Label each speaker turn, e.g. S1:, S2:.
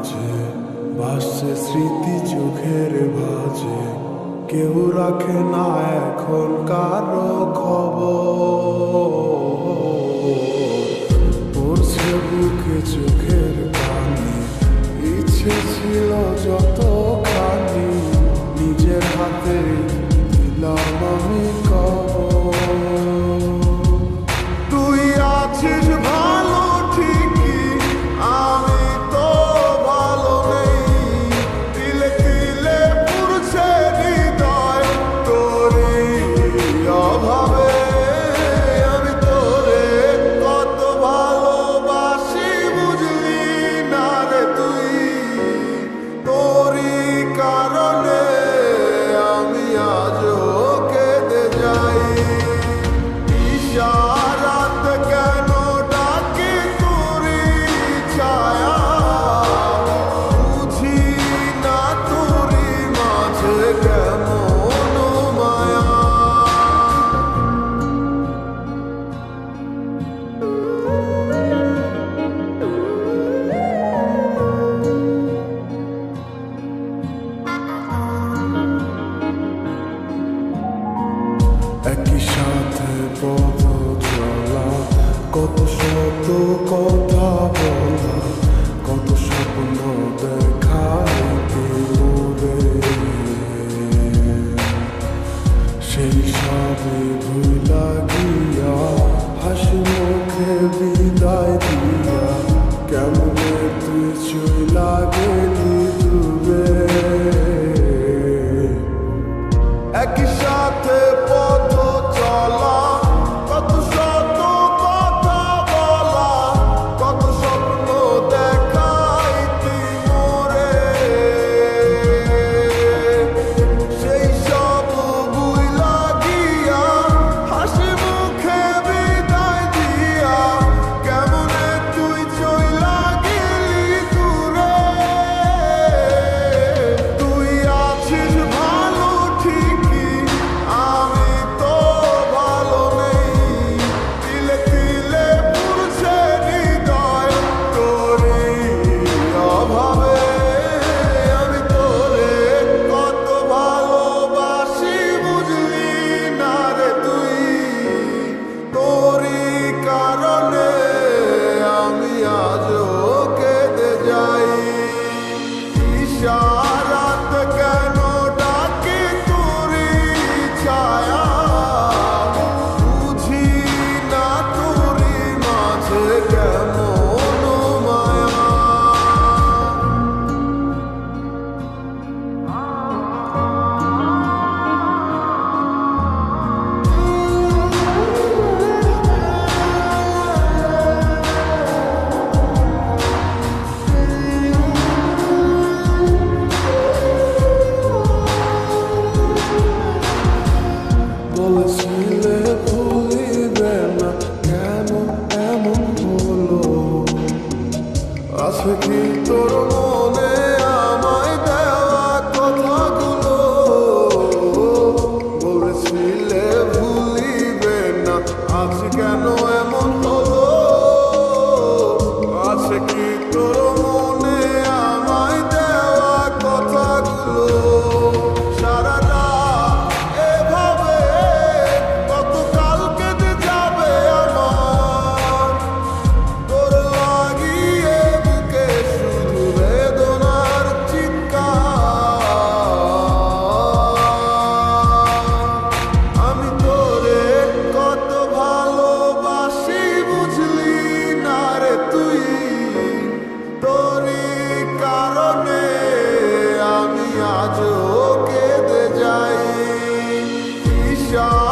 S1: মাঝে ভাসছে স্মৃতি চোখের ভাজে। কেউ রাখে না এখন কারও খবর। বুকে চোখের পানি, ইচ্ছে ছিল যত কত শত কথা বলা, কত স্বপ্ন দেখাইতে সেই সাবে ভুলা গিয়া হাসি মুখে বিদায় দিয়া, কেমন তুই লাগে? shine.